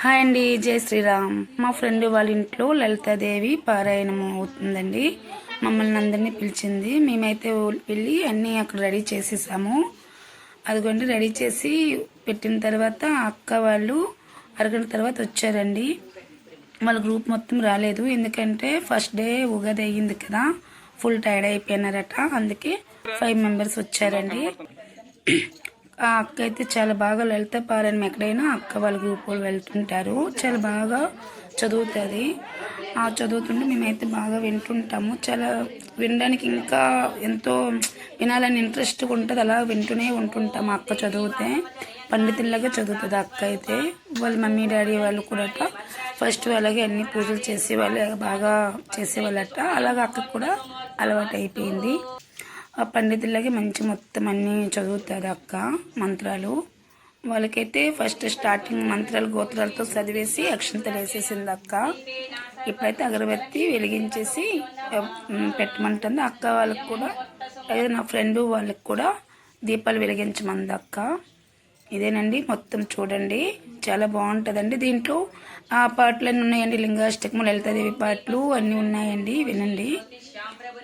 Hi అండి జై శ్రీరామ్. మా ఫ్రెండ్ వాళ్ళ ఇంట్లో లలితాదేవి పారాయణం అవుతుందండి. మమ్మల్ని అందరినీ పిలిచింది. మేమైతే వెళ్ళి అన్నీ అక్కడ రెడీ చేసేసాము. అదిగోండి రెడీ చేసి పెట్టిన తర్వాత అక్క వాళ్ళు అరగంట తర్వాత వచ్చారండి. వాళ్ళ గ్రూప్ మొత్తం రాలేదు. ఎందుకంటే ఫస్ట్ డే ఉగాది అయ్యింది కదా. ఫుల్ టైర్డ్ అయిపోయినారట. అందుకే ఫైవ్ మెంబర్స్ వచ్చారండి. ఆ అక్క అయితే చాలా బాగా లలిత పారాయణం ఎక్కడైనా అక్క వాళ్ళ గ్రూప్ వెళ్తుంటారు. చాలా బాగా చదువుతుంది. ఆ చదువుతుంటే మేమైతే బాగా వింటుంటాము. చాలా వినడానికి ఇంకా ఎంతో వినాలని ఇంట్రెస్ట్గా ఉంటుంది. అలా వింటూనే ఉంటుంటాము అక్క చదివితే. పండితుల్లాగా చదువుతుంది అక్క అయితే. వాళ్ళ మమ్మీ డాడీ వాళ్ళు కూడా ఫస్ట్ అలాగే అన్ని పూజలు చేసేవాళ్ళు బాగా చేసేవాళ్ళట. అలాగే అక్కకు కూడా అలవాటు అయిపోయింది ఆ పండితులకి మంచి మొత్తం అన్ని చదువుతుంది అక్క మంత్రాలు. వాళ్ళకైతే ఫస్ట్ స్టార్టింగ్ మంత్రాలు గోత్రాలతో చదివేసి అక్షంతలు వేసేసింది అక్క. ఇప్పుడైతే అగరబత్తి వెలిగించేసి పెట్టమంటుంది. అక్క వాళ్ళకి కూడా అదే నా ఫ్రెండ్ వాళ్ళకి కూడా దీపాలు వెలిగించమంది అక్క. ఇదేనండి మొత్తం చూడండి. చాలా బాగుంటుందండి దీంట్లో. ఆ పాటలు అన్నీ ఉన్నాయండి లింగాష్టకము లలితాదేవి పాటలు అన్నీ ఉన్నాయండి వినండి.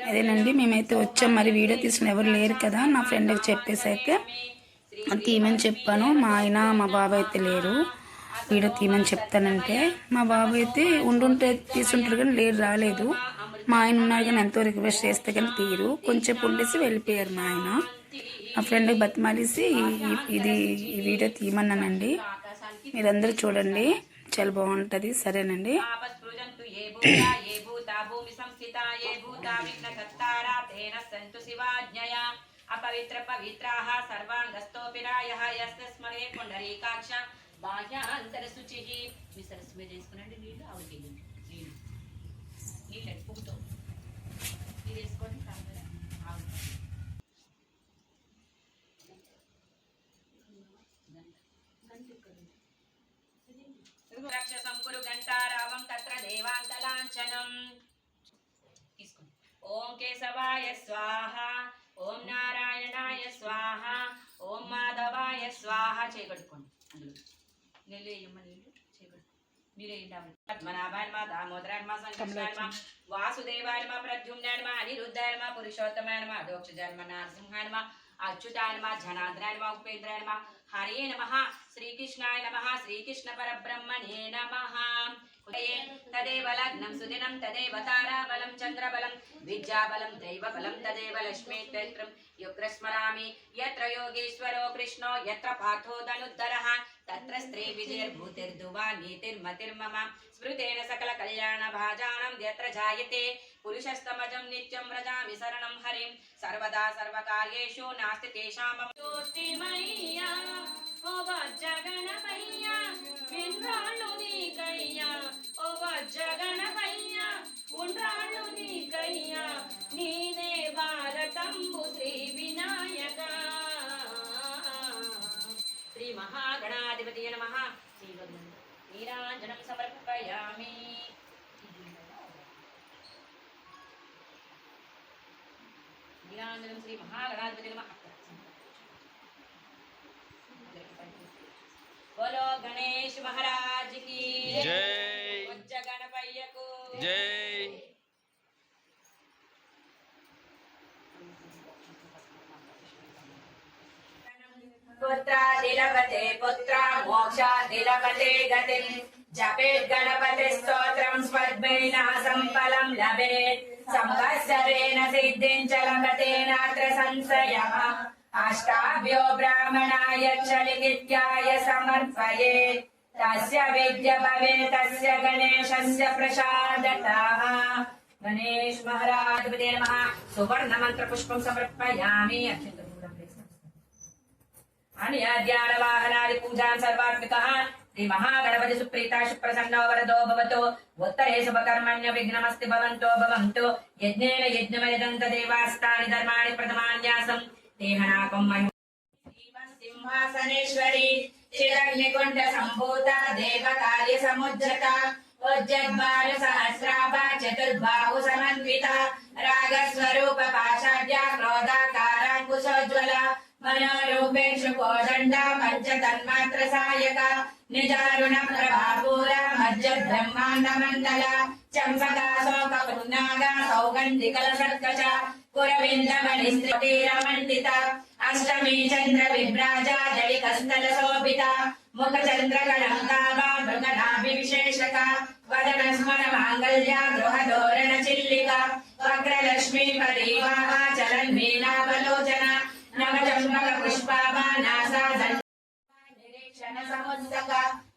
అదేనండి మేమైతే వచ్చాం. మరి వీడియో తీసిన ఎవరు లేరు కదా నా ఫ్రెండ్కి చెప్పేసి అయితే తీయమని చెప్పాను. మా ఆయన మా బాబాయ్ అయితే లేరు. వీడియో తీయమని చెప్తానంటే మా బాబాయ్ అయితే ఉండుంటే తీసుంటారు కానీ లేరు రాలేదు. మా ఆయన ఉన్నారు కానీ ఎంతో రిక్వెస్ట్ చేస్తే కానీ తీరు కొంచెం ఉండేసి వెళ్ళిపోయారు మా ఆయన. మా ఫ్రెండ్కి బతిమాలిసి ఇది ఈ వీడియో తీయమన్నానండి. మీరందరూ చూడండి. చాలా బాగుంటుంది. సరేనండి. అపవిత్ర పవిత్రాః సర్వాంగస్తోపిరాయః పుండరీకాక్ష బాహ్యాంతర మీ సరస్సు మీద వేసుకునండి నీళ్ళు ఆవిడకి నీళ్ళు నీళ్ళు ఎక్కువతో ఇది వేసుకోండి తీసుకోండి. ఓం కేశవాయ స్వాహ ఓం నారాయణాయ స్వాహ ఓం మాధవాయ స్వాహ చేయగట్టుకోండి అందులో నీళ్ళు వేయమ్మ నీళ్ళు చేయగట్టు మీరు వేయండి ఆవిడ. పద్మనాభాయ నమ దామోదరాయ నమ సంకృష్ణాయ నమ వాసుదేవాయ నమ ప్రద్యుమ్నాయ నమ అనిరుద్ధాయ నమ పురుషోత్తమాయ నమ అధోక్షజాయ నమ నరసింహాయ నమ అచ్యుతాయ నమ జనార్దనాయ నమ ఉపేంద్రాయ నమ హరే నమ శ్రీకృష్ణాయ నమ శ్రీకృష్ణ పరబ్రహ్మణే నమ. तदेव लग्नं सुदिनं तदेव ताराबलं, चन्द्रबलं, विद्याबलं, दैवबलं, तदेव लक्ष्मीक्षेत्रं। युक्र स्मरामि यत्र योगीश्वरो कृष्णो, यत्र पार्थो धनुद्धरः तत्र स्त्रीविजयर्भूतिर्धुवा नीतिर्मतिर्मम। स्मृतेन यत्र जायते, पुरुषस्तमजं नित्यं व्रजामि शरणं हरिं। सर्वदा सर्वकार्येषु नास्ति तेषां వజ్రగణమయ్యా ఉండ్రాళ్ళు నీకయ్యా నీదే భారతంబు శ్రీ వినాయక శ్రీ మహాగణాధిపతి నమ శ్రీ నీరాంజనం సమర్పయామి నీరాంజనం శ్రీ మహాగణాధిపతి నమ बोलो गणेश महाराज की जय అయ్యకు జై పుత్ర దిలవతే పుత్ర మోక్ష దిలవతే గతి జపేద్ గణపతి స్తోత్రం స్వద్మేనాసం ఫలం లభేత్ సంవత్సరేణ సిద్ధించ లభతేనాత్ర సంశయ అష్టాభ్యో బ్రాహ్మణాయ చలిగిత్యాయ సమర్పయేత్ तस्य विद्य भवेत् तस्य गणेशस्य प्रसादतः गणेश महाराज नमः सुवर्ण मंत्र पुष्पं समर्पयामि अक्षन्तपूर्णं आणि ध्यानवाहनादि पूजान् सर्वात्मिकः श्री महागणपति सुप्रीता सुप्रसन्नो वरदो भवतो उत्तरे शुभकर्मण्य विघ्नमस्ति भवन्तो भवन्तु यज्ञेन यज्ञमयदन्त देवास्तानि धर्माणि प्रथमान्यासम् देहनाकम् मयि सिंहासनेश्वरी चिरग्निकुण्ड सम्भूता देवकार्य समुद्रता उज्जग्बाल सहस्रापा चतुर्बाहु समन्विता रागस्वरूप पाशाढ्या क्रोधाकाराङ्कुशोज्ज्वला मनोरूपेषु कोदण्डा पञ्चतन्मात्र सायका निदारुण प्रभापूरा मज्जब्रह्माण्डमण्डला, चम्पकासो पुन्नागा सौगन्धिकलसत्कच कुरविन्दमणिस्त्रीरमण्डिता अष्टमी चन्द्र विभ्राजा जडिकस्तल शोभिता मुखचन्द्रकलङ्कामा मृगनाभिविशेषका वदनस्मर माङ्गल्या गृहधोरणचिल्लिका वक्रलक्ष्मी परीवाहा चलन्मीनावलो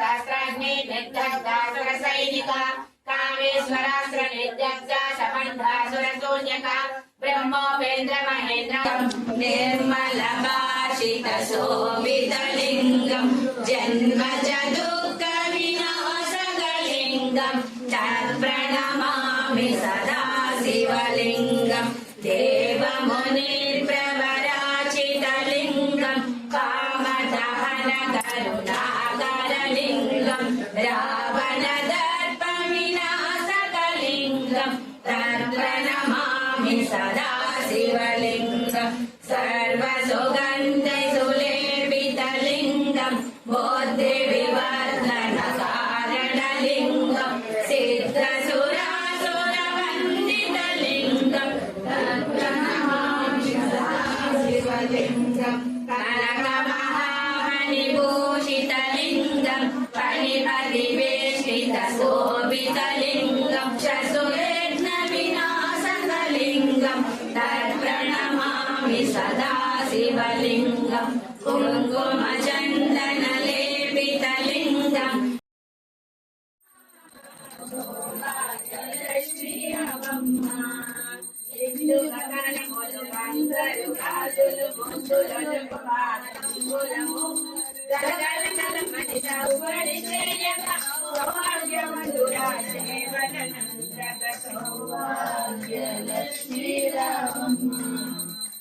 सहस्राग्नि निर्दग्धा सुरसैनिका कामेश्वरास्त्र निर्दग्धा शबन्धा सुरशून्यका ब्रह्मोपेन्द्र महेन्द्र निर्मलभाषित शोभितलिङ्गम् जन्म चतुःकविनाशकलिङ्गम् तत्प्रणमामि सदा शिवलिङ्गम् देवमुनिर्प्रभ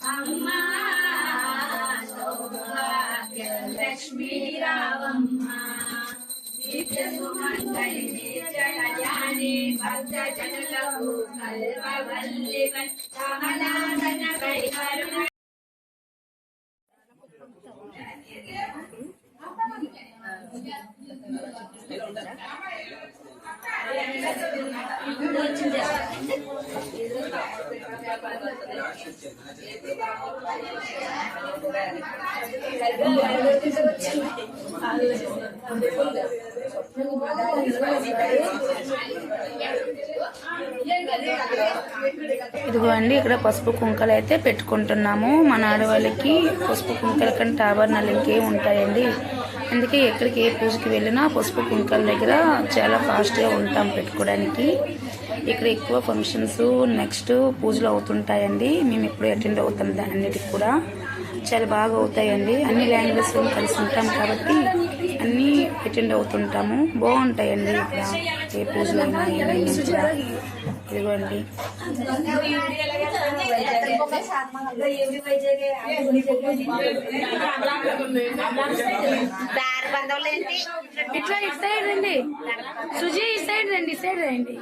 అమ్మా సౌభాగ్య లక్ష్మీ రావమ్మ నిత్య సుమంగళి కళ్యాణి భక్త జనులకు కల్పవల్లి కమలాసన కై కరుణ ఇదిగో అండి ఇక్కడ పసుపు కుంకలు అయితే పెట్టుకుంటున్నాము. మన ఆడవాళ్ళకి పసుపు కుంకల కంటే ఆభరణాలు ఇంకేం ఉంటాయండి? అందుకే ఎక్కడికి ఏ పూజకి వెళ్ళినా పసుపు కుంకల దగ్గర చాలా ఫాస్ట్గా ఉంటాం పెట్టుకోవడానికి. ఇక్కడ ఎక్కువ ఫంక్షన్స్ నెక్స్ట్ పూజలు అవుతుంటాయండి. మేము ఎప్పుడు అటెండ్ అవుతాం దా- అన్నిటికి కూడా. చాలా బాగా అవుతాయండి. అన్ని లాంగ్వేజ్ కలిసి ఉంటాం కాబట్టి అన్నీ అటెండ్ అవుతుంటాము. బాగుంటాయండి. ఇక్కడ ఏ పూజలు అయినా ఇదిగోండి. ఇట్లా ఇటు సైడ్ రండి. సుజీ ఇటు సైడ్ రండి. ఇటు సైడ్ రండి.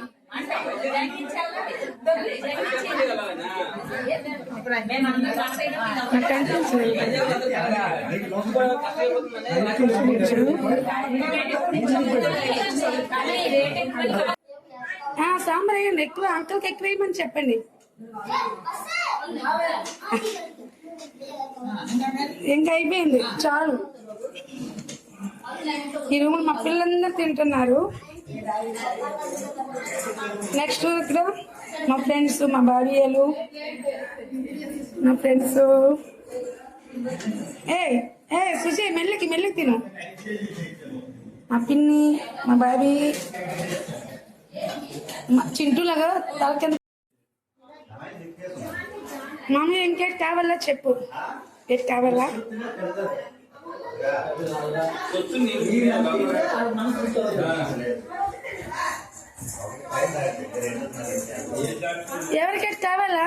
సాంబార్ వేయండి ఎక్కువ అంకల్కి ఎక్కువ వేయమని చెప్పండి. ఇంకా అయిపోయింది చాలు. ఈ రూమ్ మా పిల్లలందరూ తింటున్నారు. నెక్స్ట్ ఇక్కడ మా ఫ్రెండ్స్ మా భార్యలు మా ఫ్రెండ్స్ ఏ ఏ సుజీ మెల్లికి మెల్లికి తిను. మా పిన్ని మా బాబీ మా చింటూలాగా తల కింద మమ్మీ ఇంకేట్ కావాలా చెప్పు? ఏట్ కావాలా? ఎవరికైతే కావాలా?